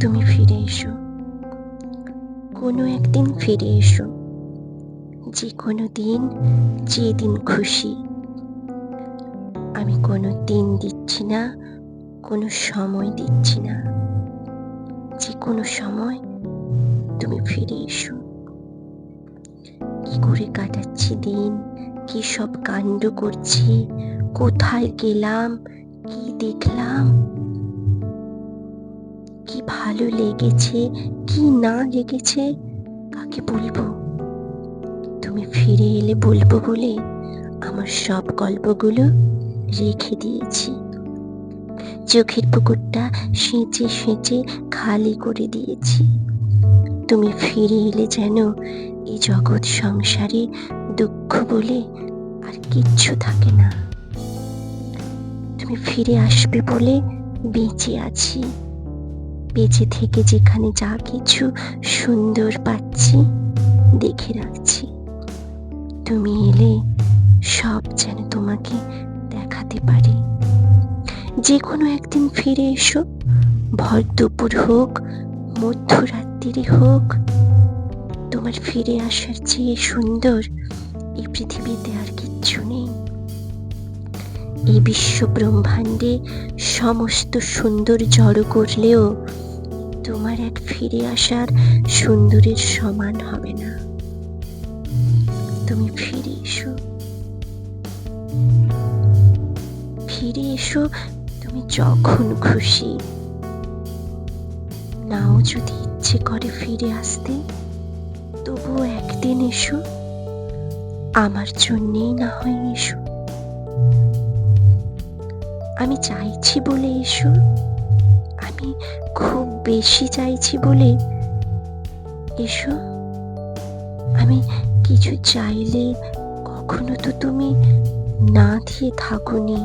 তুমি ফিরে এসো। কোনো একদিন ফিরে এসো। যে কোনো দিন, যে দিন খুশি। আমি কোনো দিন দিচ্ছি না, কোনো সময় দিচ্ছি না। যে কোনো সময় তুমি ফিরে এসো। কি করে কাটাচ্ছি দিন? কি সব কাণ্ড করছি? কোথায় গেলাম? কি দেখলাম? কি ভালো লেগেছে, কি না লেগেছে, কাকে বলব? তুমি ফিরে এলে বলব বলে আমার সব গল্পগুলো রেখে দিয়েছি। চোখের পুকুরটা সেঁচে সেঁচে খালি করে দিয়েছি। তুমি ফিরে এলে যেন এই জগৎ সংসারে দুঃখ বলে আর কিচ্ছু থাকে না। তুমি ফিরে আসবে বলে বেঁচে আছি। বেঁচে থেকে যেখানে যা কিছু সুন্দর পাচ্ছি, দেখে রাখছি। তুমি এলে সব যেন তোমাকে দেখাতে পারি। যে কোনো একদিন ফিরে এসো, ভর দুপুর হোক মধ্যরাত্রি হোক, তোমার ফিরে আসার চেয়ে সুন্দর এই পৃথিবীতে আর কিচ্ছু নেই। এই বিশ্ব ব্রহ্মাণ্ডে সমস্ত সুন্দর জড়ো করলেও তোমার এক ফিরে আসার সুন্দরের সমান হবে না। তুমি ফিরে এসো। ফিরে এসো, তুমি যখন খুশি। নাও যদি ইচ্ছে করে ফিরে আসতে, তবুও একদিন এসো। আমার জন্যেই না হয় এসো। আমি চাইছি বলে এসো। আমি খুব বেশি চাইছি বলে, এসো, আমি কিছু চাইলে কখনো তো তুমি না দিয়ে থাকুনি।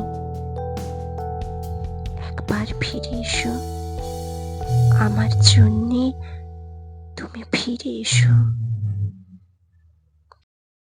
একবার ফিরে এসো, আমার জন্যে তুমি ফিরে এসো।